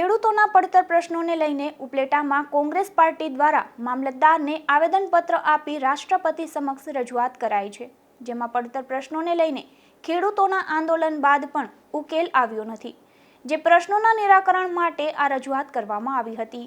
ખેડૂતોના પડતર પ્રશ્નોને લઈને ઉપલેટામાં કોંગ્રેસ પાર્ટી દ્વારા મામલતદારને આવેદનપત્ર આપી રાષ્ટ્રપતિ સમક્ષ રજૂઆત કરાઈ છે, જેમાં પડતર પ્રશ્નોને લઈને ખેડૂતોના આંદોલન બાદ પણ ઉકેલ આવ્યો નથી. જે પ્રશ્નોના નિરાકરણ માટે આ રજૂઆત કરવામાં આવી હતી.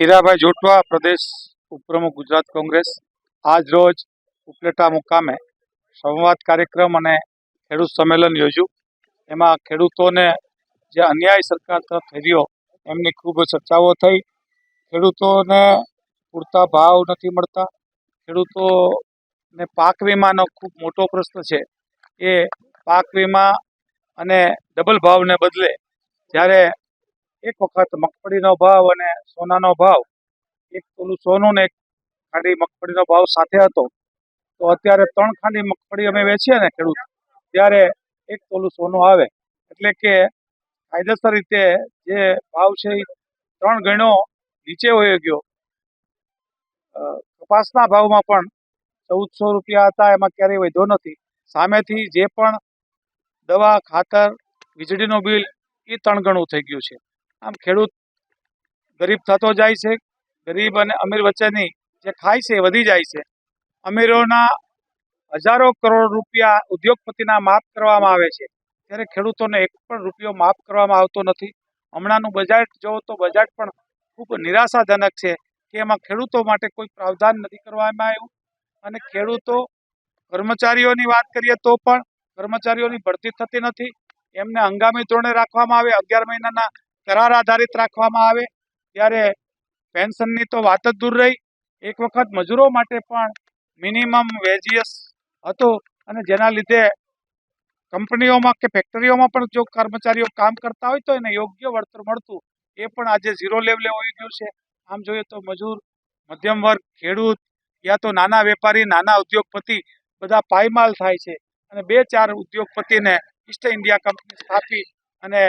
હીરાભાઈ જોટવા પ્રદેશ ઉપપ્રમુખ ગુજરાત કોંગ્રેસ. આજ રોજ ઉપલેટા મુકામે સંવાદ કાર્યક્રમ અને ખેડૂત સંમેલન યોજ્યું. એમાં ખેડૂતોને જે અન્યાય સરકાર તરફ થઈ રહ્યો, એમની ખૂબ ચર્ચાઓ થઈ. ખેડૂતોને પૂરતા ભાવ નથી મળતા. ખેડૂતોને પાક વીમાનો ખૂબ મોટો પ્રશ્ન છે. એ પાક વીમા અને ડબલ ભાવને બદલે જ્યારે એક વખત મગફળીનો ભાવ અને સોનાનો ભાવ, એક તોલું સોનું ને એક ખાંડી મગફળીનો ભાવ સાથે હતો. તો અત્યારે ત્રણ ખાંડી મગફળી અમે વેચીએ ને ખેડૂત, ત્યારે એક તોલું સોનું આવે. એટલે કે કાયદેસર રીતે જે ભાવ છે એ ત્રણ ગણો નીચે વયો ગયો. કપાસના ભાવમાં પણ ચૌદસો રૂપિયા હતા, એમાં ક્યારેય વધ્યો નથી. સામેથી જે પણ દવા, ખાતર, વીજળીનું બિલ એ ત્રણ ગણું થઈ ગયું છે. આમ ખેડૂત ગરીબ થતો જાય છે, ગરીબ અને અમીર વચ્ચેની જે ખાય છે એ વધી જાય છે. અમીરોના હજારો કરોડ રૂપિયા ઉદ્યોગપતિના માફ કરવામાં આવે છે. ત્યારે ખેડૂતોને એક પણ રૂપિયો માફ કરવામાં આવતો નથી. હમણાંનું બજેટ જોવો તો બજેટ પણ ખૂબ નિરાશાજનક છે કે એમાં ખેડૂતો માટે કોઈ પ્રાવધાન નથી કરવામાં આવ્યું. અને ખેડૂતો કર્મચારીઓની વાત કરીએ તો પણ કર્મચારીઓની ભરતી થતી નથી. એમને હંગામી ધોરણે રાખવામાં આવે અગિયાર મહિનાના કરાર આધારિત રાખવામાં આવે, ત્યારે પેન્શનની તો વાત જ દૂર રહી. એક વખત મજૂરો માટે પણ મિનિમમ વેજીએસ હતો અને જેના લીધે કંપનીઓમાં કે ફેક્ટરીઓમાં પણ જો કર્મચારીઓ કામ કરતા હોય તો એને યોગ્ય વળતર મળતું. એ પણ આજે ઝીરો લેવલે હોઈ ગયું છે. આમ જોઈએ તો મજૂર, મધ્યમ વર્ગ, ખેડૂત યા તો નાના વેપારી, નાના ઉદ્યોગપતિ બધા પાયમાલ થાય છે. અને બે ચાર ઉદ્યોગપતિને ઈસ્ટ ઇન્ડિયા કંપની સ્થાપી અને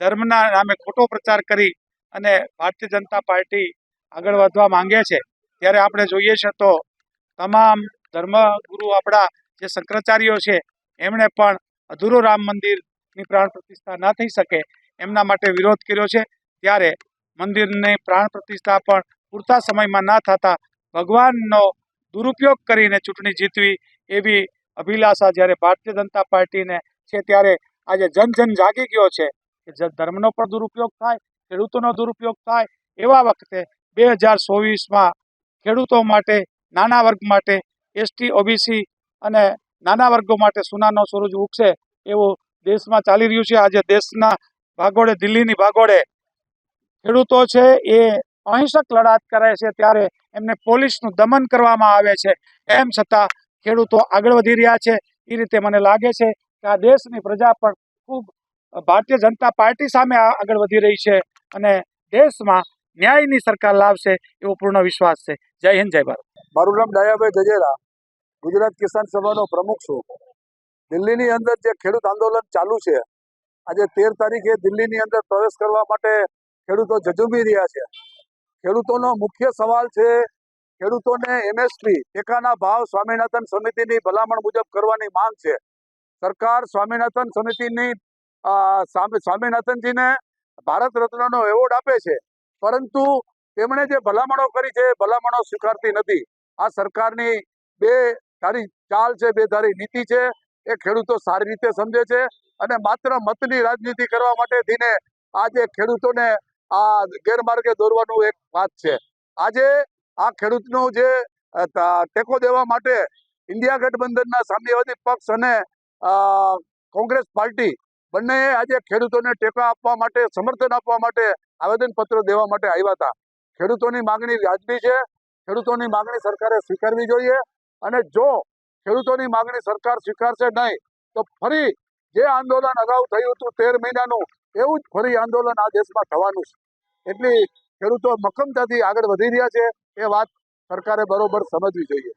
ધર્મના નામે ખોટો પ્રચાર કરી અને ભારતીય જનતા પાર્ટી આગળ વધવા માંગે છે. ત્યારે આપણે જોઈએ છે તો તમામ ધર્મગુરુ આપણા જે શંકરાચાર્યો છે, એમણે પણ અધૂરો રામ મંદિરની પ્રાણ પ્રતિષ્ઠા ન થઈ શકે એમના માટે વિરોધ કર્યો છે. ત્યારે મંદિરની પ્રાણ પ્રતિષ્ઠા પણ પૂરતા સમયમાં ન થતા ભગવાનનો દુરુપયોગ કરીને ચૂંટણી જીતવી એવી અભિલાષા જ્યારે ભારતીય જનતા પાર્ટીને છે, ત્યારે આજે જન જન જાગી ગયો છે. કે જે ધર્મનો પણ દુરુપયોગ થાય, ખેડૂતોનો દુરુપયોગ થાય, એવા વખતે બે હજાર ચોવીસમાં ખેડૂતો માટે, નાના વર્ગ માટે એસટી ઓબીસી અને નાના વર્ગો માટે સોનાનો સૂરજ ઉગશે એવું દેશમાં ચાલી રહ્યું છે. આજે દેશના ભાગોળે, દિલ્હીની ભાગોળે ખેડૂતો છે એ અહિંસક લડાત કરે છે ત્યારે એમને પોલીસનું દમન કરવામાં આવે છે. એમ છતાં ખેડૂતો આગળ વધી રહ્યા છે. એ રીતે મને લાગે છે કે આ દેશની પ્રજા પણ ખૂબ ભારતીય જનતા પાર્ટી સામે આગળ વધી રહી છે અને દેશમાં ન્યાયની સરકાર લાવશે એવો પૂર્ણ વિશ્વાસ છે. જય હિન્દ, જય ભારત. મારું નામ ડાયાભાઈ ગજેરા. ગુજરાત કિસાન સભાનો પ્રમુખ છું. દિલ્હીની અંદર જે ખેડૂત આંદોલન ચાલુ છે, આજે તેર તારીખે દિલ્હીની અંદર પ્રવેશ કરવા માટે ખેડૂતો જજુમી રહ્યા છે. ખેડૂતોનો મુખ્ય સવાલ છે, ખેડૂતોને એમએસપી, ટેકાના ભાવ સ્વામિનાથન સમિતિની ભલામણ મુજબ કરવાની માંગ છે. સરકાર સ્વામિનાથન સમિતિની સ્વામિનાથનજીને ભારત રત્નનો એવોર્ડ આપે છે. પરંતુ તેમણે જે ભલામણો કરી છે એ ભલામણો સ્વીકારતી નથી. આ સરકારની બે ધારી ચાલ છે, બે ધારી નીતિ છે. એ ખેડૂતો સારી રીતે સમજે છે અને માત્ર મતની રાજનીતિ કરવા માટે થઈને આજે ખેડૂતોને આ ગેરમાર્ગે દોરવાનું એક વાત છે. આજે આ ખેડૂતનું જે ટેકો દેવા માટે ઇન્ડિયા ગઠબંધનના સામ્યવાદી પક્ષ અને કોંગ્રેસ પાર્ટી બંનેએ આજે ખેડૂતોને ટેકા આપવા માટે, સમર્થન આપવા માટે આવેદનપત્ર દેવા માટે આવ્યા હતા. ખેડૂતોની માગણી વ્યાજબી છે. ખેડૂતોની માગણી સરકારે સ્વીકારવી જોઈએ અને જો ખેડૂતોની માગણી સરકાર સ્વીકારશે નહીં, તો ફરી જે આંદોલન અગાઉ થયું હતું તેર મહિનાનું, એવું જ ફરી આંદોલન આ દેશમાં થવાનું છે. એટલી ખેડૂતો મક્કમતાથી આગળ વધી રહ્યા છે, એ વાત સરકારે બરોબર સમજવી જોઈએ.